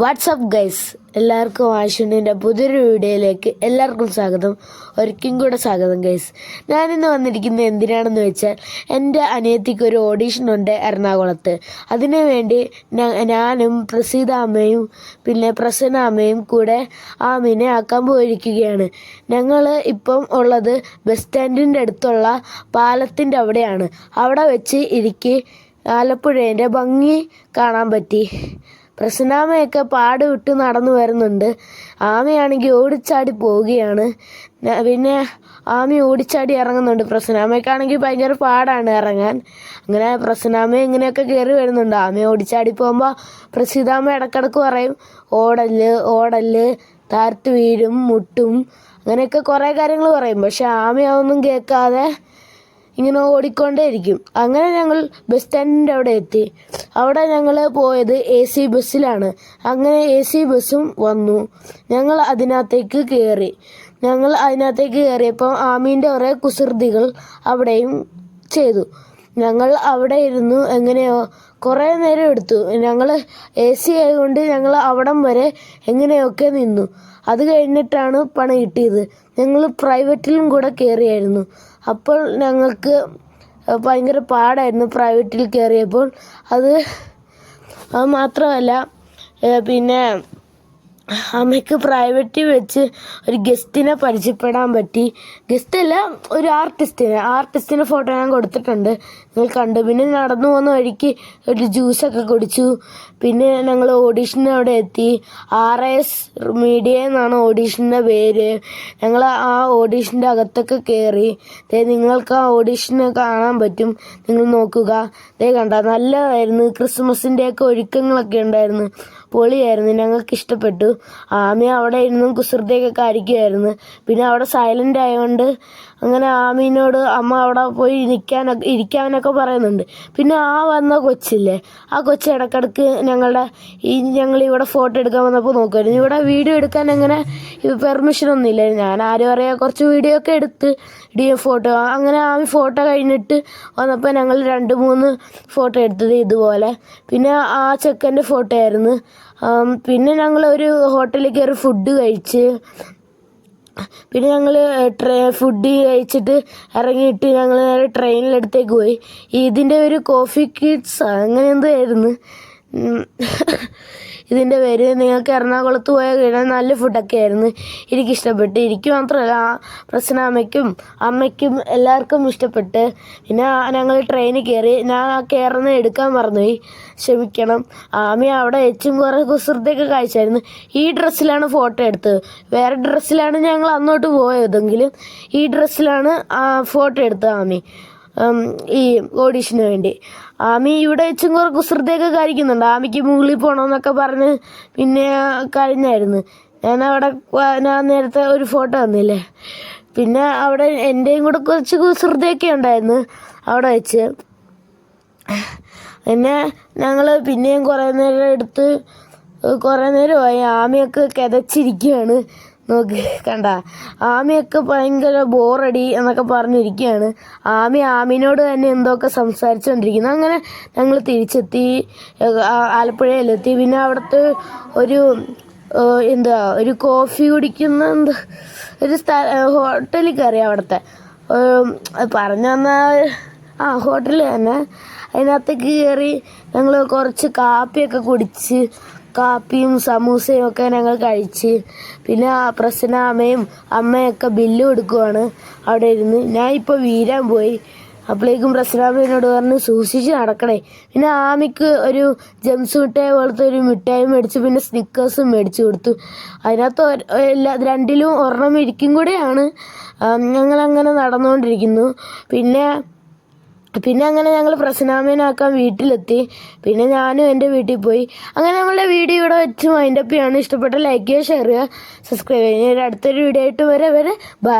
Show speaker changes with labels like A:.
A: WhatsApp guys എല്ലാവർക്കും ആശുണിന്റെ പുതിയൊരു വീഡിയോയിലേക്ക് എല്ലാവർക്കും സ്വാഗതം. ഒരിക്കലും കൂടെ സ്വാഗതം ഗൈസ് ഞാനിന്ന് വന്നിരിക്കുന്നത് എന്തിനാണെന്ന് വെച്ചാൽ എന്റെ അനിയത്തിക്ക് ഒരു ഓഡീഷൻ ഉണ്ട് എറണാകുളത്ത്. അതിനു വേണ്ടി ഞാനും പ്രസീത അമ്മയും പിന്നെ പ്രസന്ന അമ്മയും കൂടെ ആമിനെ ആക്കാൻ പോയിരിക്കുകയാണ്. ഞങ്ങൾ ഇപ്പം ഉള്ളത് ബസ് സ്റ്റാൻഡിന്റെ അടുത്തുള്ള പാലത്തിന്റെ അവിടെയാണ്. അവിടെ വെച്ച് ഇരിക്കെ ആലപ്പുഴേന്റെ ഭംഗി കാണാൻ പറ്റി. പ്രസന്നാമയൊക്കെ പാട് വിട്ട് നടന്നു വരുന്നുണ്ട്. ആമയാണെങ്കിൽ ഓടിച്ചാടി പോവുകയാണ്. പിന്നെ ആമി ഓടിച്ചാടി ഇറങ്ങുന്നുണ്ട്. പ്രശ്നാമയ്ക്കാണെങ്കിൽ ഭയങ്കര പാടാണ് ഇറങ്ങാൻ. അങ്ങനെ പ്രശ്നാമ ഇങ്ങനെയൊക്കെ കയറി വരുന്നുണ്ട്. ആമ ഓടിച്ചാടി പോകുമ്പോൾ പ്രസിദ്ധാമ ഇടക്കിടക്ക് പറയും ഓടൽ ഓടൽ താരത്ത് വീഴും മുട്ടും അങ്ങനെയൊക്കെ കുറേ കാര്യങ്ങൾ പറയും. പക്ഷെ ആമ അതൊന്നും കേൾക്കാതെ ഇങ്ങനെ ഓടിക്കൊണ്ടേയിരിക്കും. അങ്ങനെ ഞങ്ങൾ ബസ് സ്റ്റാൻഡിന്റെ അവിടെ എത്തി. അവിടെ ഞങ്ങൾ പോയത് എ സി ബസ്സിലാണ് അങ്ങനെ എ സി ബസ്സും വന്നു. ഞങ്ങൾ അതിനകത്തേക്ക് കയറി ഞങ്ങൾ അതിനകത്തേക്ക് കയറിയപ്പോൾ ആമീന്റെ കുറേ കുസൃതികൾ അവിടെയും ചെയ്തു. ഞങ്ങൾ അവിടെ ഇരുന്നു എങ്ങനെയോ കുറേ നേരം എടുത്തു. ഞങ്ങൾ എ സി ആയതുകൊണ്ട് ഞങ്ങൾ അവിടം വരെ എങ്ങനെയൊക്കെ നിന്നു. അത് കഴിഞ്ഞിട്ടാണ് പണം കിട്ടിയത്. ഞങ്ങൾ പ്രൈവറ്റിലും കൂടെ കയറിയായിരുന്നു അപ്പോൾ ഞങ്ങൾക്ക് ഭയങ്കര പാടായിരുന്നു പ്രൈവറ്റിൽ കയറിയപ്പോൾ അത് അത് മാത്രമല്ല പിന്നെ അമ്മയ്ക്ക് പ്രൈവറ്റിൽ വെച്ച് ഒരു ഗസ്റ്റിനെ പരിചയപ്പെടാൻ പറ്റി. ഗസ്റ്റ് അല്ല ഒരു ആർട്ടിസ്റ്റിനെ ആർട്ടിസ്റ്റിന് ഫോട്ടോ ഞാൻ കൊടുത്തിട്ടുണ്ട്. നിങ്ങൾ കണ്ടു. പിന്നെ നടന്നു പോകുന്ന വഴിക്ക് ഒരു ജ്യൂസൊക്കെ കുടിച്ചു. പിന്നെ ഞങ്ങൾ ഓഡീഷന് അവിടെ എത്തി. ആർ എസ് മീഡിയ എന്നാണ് ഓഡീഷന്റെ പേര്. ഞങ്ങൾ ആ ഓഡീഷന്റെ അകത്തൊക്കെ കയറി നിങ്ങൾക്ക് ആ ഓഡീഷന് കാണാൻ പറ്റും. നിങ്ങൾ നോക്കുക. ദേ കണ്ട? നല്ലതായിരുന്നു. ക്രിസ്മസിന്റെയൊക്കെ ഒരുക്കങ്ങളൊക്കെ ഉണ്ടായിരുന്നു. പൊളിയായിരുന്നു ഞങ്ങൾക്ക് ഇഷ്ടപ്പെട്ടു. ആമി അവിടെ ഇരുന്നും കുസൃതിയൊക്കെ കാണിക്കുമായിരുന്നു പിന്നെ അവിടെ സൈലന്റ് ആയതുകൊണ്ട് അങ്ങനെ ആമീനോട് അമ്മ അവിടെ പോയി നിൽക്കാനൊക്കെ ഇരിക്കാനൊക്കെ പറയുന്നുണ്ട്. പിന്നെ ആ വന്ന കൊച്ചില്ലേ ആ കൊച്ച് ഇടക്കിടക്ക് ഞങ്ങളുടെ ഈ ഞങ്ങൾ ഇവിടെ ഫോട്ടോ എടുക്കാൻ വന്നപ്പോൾ നോക്കുമായിരുന്നു ഇവിടെ വീഡിയോ എടുക്കാൻ അങ്ങനെ പെർമിഷൻ ഒന്നും ഇല്ല ഞാൻ ആരും അറിയാം കുറച്ച് വീഡിയോ ഒക്കെ എടുത്ത് ഡി ഫോട്ടോ അങ്ങനെ ആമി ഫോട്ടോ കഴിഞ്ഞിട്ട് വന്നപ്പോൾ ഞങ്ങൾ രണ്ട് മൂന്ന് ഫോട്ടോ എടുത്തത് ഇതുപോലെ. പിന്നെ ആ ചെക്കന്റെ ഫോട്ടോ ആയിരുന്നു. ആം, പിന്നെ ഞങ്ങൾ ഒരു ഹോട്ടലിൽ കയറി ഫുഡ് കഴിച്ച് പിന്നെ ഞങ്ങൾ ട്രെ ഫുഡ് കഴിച്ചിട്ട് ഇറങ്ങിയിട്ട് ഞങ്ങൾ നേരെ ട്രെയിനിലെടുത്തേക്ക് പോയി ഇതിന്റെ ഒരു കോഫി കിഡ്സ് അങ്ങനെ എന്തോ ആയിരുന്നു. ഇതിന്റെ പേര് നിങ്ങൾക്ക് എറണാകുളത്ത് പോയ കഴിഞ്ഞാൽ നല്ല ഫുഡൊക്കെ ആയിരുന്നു എനിക്ക് ഇഷ്ടപ്പെട്ട് എനിക്ക് മാത്രമല്ല പ്രശ്ന അമ്മയ്ക്കും അമ്മയ്ക്കും എല്ലാവർക്കും ഇഷ്ടപ്പെട്ട്. പിന്നെ ഞങ്ങൾ ട്രെയിനിൽ കയറി ഞാൻ ആ കയറുന്ന എടുക്കാൻ മറന്നുപോയി. ക്ഷമിക്കണം. ആമി അവിടെ എച്ചും കുറേ കുസൃതിയൊക്കെ കഴിച്ചായിരുന്നു ഈ ഡ്രസ്സിലാണ് ഫോട്ടോ എടുത്തത്. വേറെ ഡ്രസ്സിലാണ് ഞങ്ങൾ അന്നോട്ട് പോയതെങ്കിലും ഈ ഡ്രസ്സിലാണ് ഫോട്ടോ എടുത്തത് ആമി. ഈ ഓഡീഷന് വേണ്ടി. ആമി ഇവിടെ വെച്ചും കുറെ കുസൃതിയൊക്കെ കാണിക്കുന്നുണ്ട്. ആമിക്ക് മുകളിൽ പോകണമെന്നൊക്കെ പറഞ്ഞ് പിന്നെ കഴിഞ്ഞായിരുന്നു ഞാൻ അവിടെ ഞാൻ നേരത്തെ ഒരു ഫോട്ടോ തന്നില്ലേ? പിന്നെ അവിടെ എന്റെയും കൂടെ കുറച്ച് കുസൃതിയൊക്കെ ഉണ്ടായിരുന്നു അവിടെ വെച്ച്. പിന്നെ ഞങ്ങൾ പിന്നെയും കുറേ നേരം എടുത്ത് കുറേ നേരമായി ആമയൊക്കെ കിതച്ചിരിക്കുകയാണ്. നോക്ക് കണ്ട. ആമയൊക്കെ ഭയങ്കര ബോറടി എന്നൊക്കെ പറഞ്ഞിരിക്കുകയാണ് ആമി ആമിനോട് തന്നെ എന്തൊക്കെ സംസാരിച്ചുകൊണ്ടിരിക്കുന്നു അങ്ങനെ ഞങ്ങൾ തിരിച്ചെത്തി ആലപ്പുഴയിലെത്തി. പിന്നെ അവിടുത്തെ ഒരു എന്താ ഒരു കോഫി കുടിക്കുന്ന എന്താ ഒരു സ്ഥ ഹോട്ടലിൽ കയറി അവിടുത്തെ. പറഞ്ഞു തന്നാൽ ആ ഹോട്ടലിൽ തന്നെ. അതിനകത്തേക്ക് കയറി ഞങ്ങൾ കുറച്ച് കാപ്പിയൊക്കെ കുടിച്ച് കാപ്പിയും സമൂസയും ഒക്കെ ഞങ്ങൾ കഴിച്ച് പിന്നെ പ്രസന്ന അമ്മയും അമ്മയൊക്കെ ബില്ല് കൊടുക്കുവാണ് അവിടെ ഇരുന്ന്. ഞാൻ ഇപ്പോൾ വീരാൻ പോയി. അപ്പോഴേക്കും പ്രസന്നാമ്മയോട് പറഞ്ഞ് സൂക്ഷിച്ച് നടക്കണേ. പിന്നെ ആമിക്ക് ഒരു ജംസ് മിഠായി പോലത്തെ ഒരു മിഠായി മേടിച്ചു പിന്നെ സ്നിക്കേഴ്സും മേടിച്ചു കൊടുത്തു. അതിനകത്ത് എല്ലാ രണ്ടിലും ഒരെണ്ണം ഇരിക്കും കൂടെയാണ്. ഞങ്ങളങ്ങനെ നടന്നുകൊണ്ടിരിക്കുന്നു. പിന്നെ പിന്നെ അങ്ങനെ ഞങ്ങൾ പ്രസന്നാമേനാക്കാൻ വീട്ടിലെത്തി. പിന്നെ ഞാനും എന്റെ വീട്ടിൽ പോയി. അങ്ങനെ നമ്മളുടെ വീഡിയോ ഇവിടെ വെച്ച് മൈൻഡപ്പ് ചെയ്യാണ്. ഇഷ്ടപ്പെട്ട ലൈക്ക് ചെയ്യുക ഷെയർ ചെയ്യുക സബ്സ്ക്രൈബ് ചെയ്യുക. അടുത്തൊരു വീഡിയോ ആയിട്ട് വരെ വരെ ബൈ